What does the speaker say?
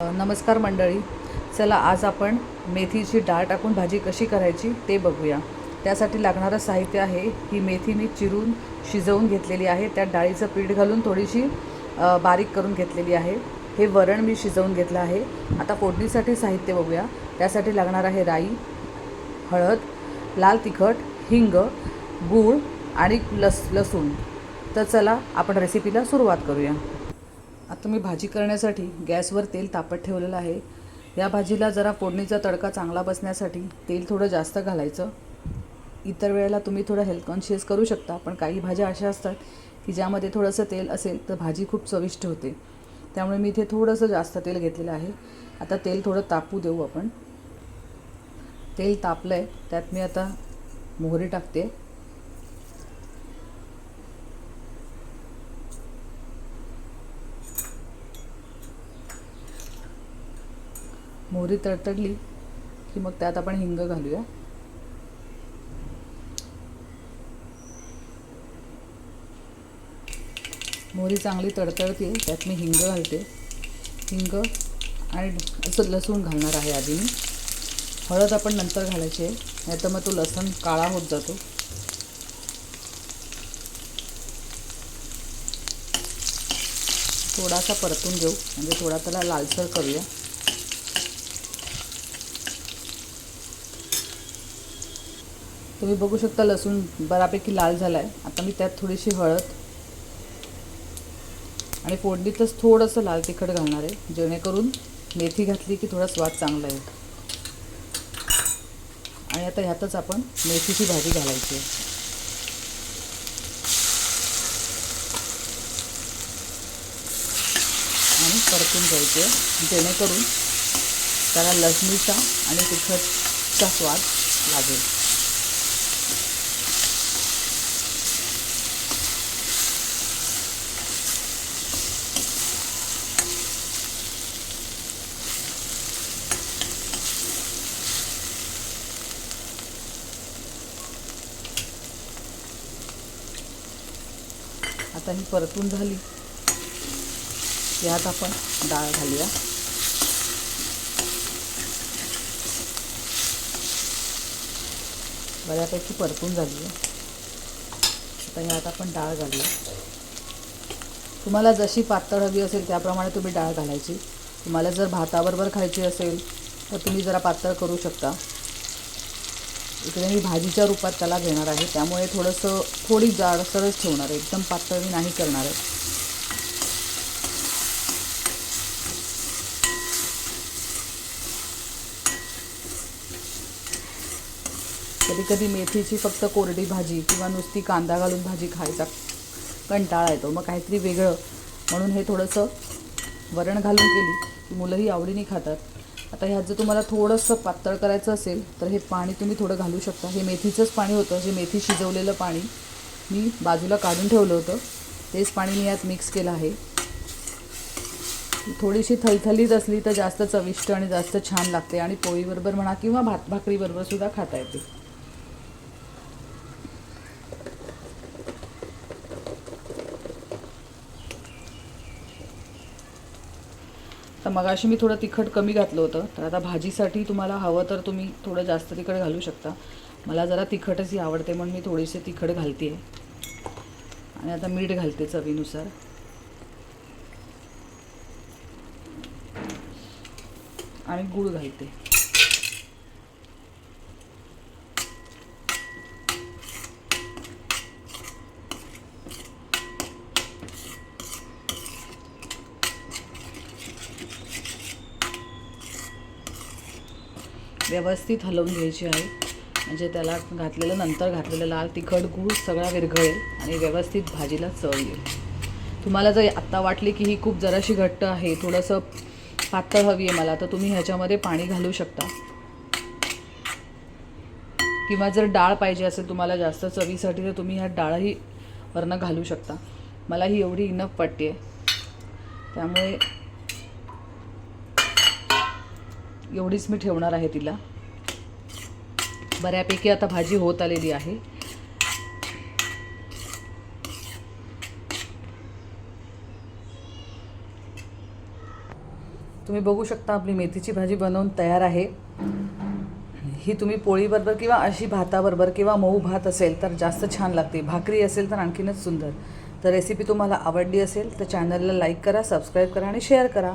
नमस्कार मंडळी. चला आज आपण मेथीची डाळ टाकून भाजी कशी करायची ते बघूया. त्यासाठी लागणारं साहित्य आहे ही मेथी मी चिरून शिजवून घेतलेली आहे. त्यात डाळीचं पीठ घालून थोडीशी बारीक करून घेतलेली आहे. हे वरण मी शिजवून घेतलं आहे. आता फोडणीसाठी साहित्य बघूया. त्यासाठी लागणार आहे राई हळद लाल तिखट हिंग गूळ आणि लस लसूण. तर चला आपण रेसिपीला सुरुवात करूया. आता मी भाजी करण्यासाठी गॅसवर तेल तापत ठेवलेलं आहे. या भाजीला जरा फोडणीचा तडका चांगला बसण्यासाठी तेल थोडं जास्त घालायचं. इतर वेळेला तुम्ही थोडं हेल्थ कॉन्शियस करू शकता पण काही भाज्या अशा असतात की ज्यामध्ये थोडंसं तेल असेल तर भाजी खूप चविष्ट होते. त्यामुळे मी इथे थोडंसं जास्त तेल घेतलेलं आहे. आता तेल थोडं तापू देऊ आपण. तेल तापलं आहे त्यात मी आता मोहरी टाकते. मोहरी तडतडली की मग त्यात आपण हिंग घालूया. मोहरी चांगली तडतडते त्यात मी हिंग घालते. हिंग आणि असं लसूण घालणार आहे आधी मी. हळद आपण नंतर घालायची आहे नाही तर मग तो लसण काळा होत जातो. थोडासा परतून घेऊ म्हणजे थोडा त्याला लालसर करूया. तुम्ही बघू शकता लसूण बऱ्यापैकी लाल झाला आहे आता मी त्यात थोडीशी हळद आणि फोडणीतच थोडंसं लाल तिखट घालणार आहे जेणेकरून मेथी घातली की थोडा स्वाद चांगला येईल. आणि आता ह्यातच आपण मेथीची भाजी घालायची आहे. आणि परतून घ्यायचे आहे जेणेकरून त्याला लसणीचा आणि तिखटचा स्वाद लागेल. आता ही परतून झाली. यात आपण डाळ घालूया. बऱ्यापैकी परतून झाली आहे. आता यात आपण डाळ घालूया. तुम्हाला जशी पातळ हवी असेल त्याप्रमाणे तुम्ही डाळ घालायची. तुम्हाला जर भाताबरोबर खायची असेल तर तुम्ही जरा पातळ करू शकता. इकडे मी भाजीच्या रूपात त्याला घेणार आहे. त्यामुळे थोडंसं थोडी जाडसरच ठेवणार आहे. एकदम पातळ मी नाही करणार आहे. कधी कधी मेथीची फक्त कोरडी भाजी किंवा नुसती कांदा घालून भाजी खायचा कंटाळा येतो. मग काहीतरी वेगळं. म्हणून हे थोडंसं वरण घालून केली. की मुलंही आवडीने खातात. आता ह्यात जर तुम्हाला थोडंसं पातळ करायचं असेल तर हे पाणी तुम्ही थोडं घालू शकता. हे मेथीचंच पाणी होतं जे मेथी शिजवलेलं पाणी मी बाजूला काढून ठेवलं होतं. तेच पाणी मी यात मिक्स केलं आहे. थोडीशी थलथलीत असली तर जास्त चविष्ट आणि जास्त छान लागते आणि पोळीबरोबर म्हणा किंवा भात भाकरीबरोबर सुद्धा खाता येते. तर मगाशी मी थोडं तिखट कमी घातलं होतं. तर आता भाजीसाठी तुम्हाला हवं तर तुम्ही थोडं जास्त तिखट घालू शकता. मला जरा तिखटच ही आवडते म्हणून मी थोडीशी तिखट घालते आणि आता मीठ घालते चवीनुसार. आणि गूळ घालते. व्यवस्थित हलवून घ्यायची आहे. म्हणजे त्याला घातलेलं नंतर घातलेलं लाल तिखट गूळ सगळा विरघळेल आणि व्यवस्थित भाजीला चव येईल. तुम्हाला जर आत्ता वाटली की ही खूप जराशी घट्ट आहे थोडंसं पातळ हवी आहे मला तर तुम्ही ह्याच्यामध्ये पाणी घालू शकता. किंवा जर डाळ पाहिजे असेल तुम्हाला जास्त चवीसाठी तर तुम्ही ह्या डाळही वरनं घालू शकता. मला ही एवढी इनफ वाटते आहे त्यामुळे एवढीच मी ठेवणार आहे तिला. बऱ्यापैकी आता भाजी होत आलेली आहे. तुम्ही बघू शकता आपली मेथीची भाजी बनवून तयार आहे. ही तुम्ही पोळीबरोबर किंवा अशी भाताबरोबर किंवा मऊ भात असेल तर जास्त छान लागते. भाकरी असेल तर आणखीनच सुंदर. तर रेसिपी तुम्हाला आवडली असेल तर चॅनलला लाईक करा सबस्क्राईब करा आणि शेअर करा.